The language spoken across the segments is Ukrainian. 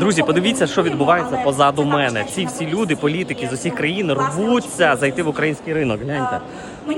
Друзі, подивіться, що відбувається позаду мене. Ці всі люди, політики з усіх країн рвуться зайти в український ринок. Гляньте.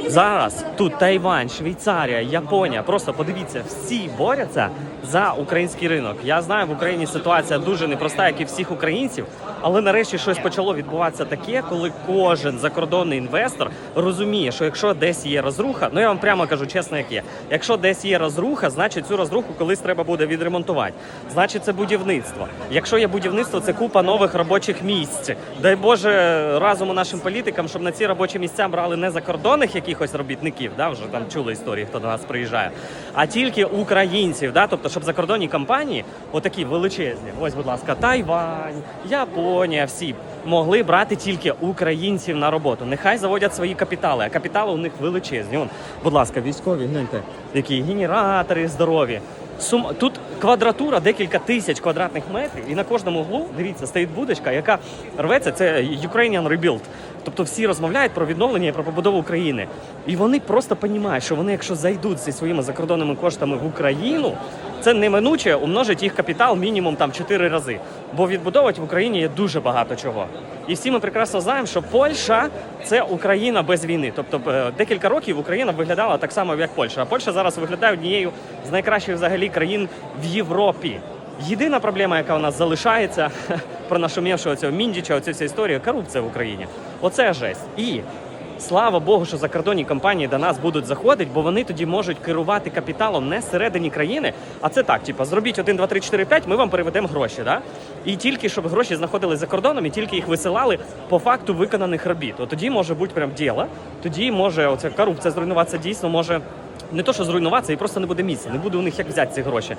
Зараз тут Тайвань, Швейцарія, Японія. Просто подивіться, всі борються за український ринок. Я знаю, в Україні ситуація дуже непроста, як і всіх українців, але нарешті щось почало відбуватися таке, коли кожен закордонний інвестор розуміє, що якщо десь є розруха, ну я вам прямо кажу чесно, як є. Якщо десь є розруха, значить цю розруху колись треба буде відремонтувати. Значить, це будівництво. Якщо є будівництво, це купа нових робочих місць. Дай Боже разом нашим політикам, щоб на ці робочі місця брали не закордонних якихось робітників, да, вже там чули історії, хто до нас приїжджає, а тільки українців. Да, тобто, щоб закордонні компанії, отакі величезні, ось, будь ласка, Тайвань, Японія, всі могли брати тільки українців на роботу. Нехай заводять свої капітали, а капітали у них величезні. Вон, будь ласка, військові, гляньте, які генератори здорові. Сум... Тут квадратура декілька тисяч квадратних метрів, і на кожному углу, дивіться, стоїть будочка, яка рветься. Це Ukrainian Rebuild. Тобто всі розмовляють про відновлення і про побудову України. І вони просто розуміють, що вони, якщо зайдуть зі своїми закордонними коштами в Україну, це неминуче умножить їх капітал мінімум там 4 рази. Бо відбудовувати в Україні є дуже багато чого. І всі ми прекрасно знаємо, що Польща це Україна без війни. Тобто е, декілька років Україна виглядала так само, як Польща. А Польща зараз виглядає однією з найкращих взагалі країн в Європі. Єдина проблема, яка у нас залишається про нашумівшого цього міндіча, оцю всю історію, корупція в Україні. Оце жесть. І Слава Богу, що закордонні компанії до нас будуть заходити, бо вони тоді можуть керувати капіталом не всередині країни, а це так: типу, зробіть 1, 2, 3, 4, 5, ми вам переведемо гроші. Да? І тільки щоб гроші знаходились за кордоном, і тільки їх висилали по факту виконаних робіт. От тоді може бути прям діло, тоді може оця корупція зруйнуватися дійсно може не то, що зруйнуватися, і просто не буде місця, не буде у них як взяти ці гроші.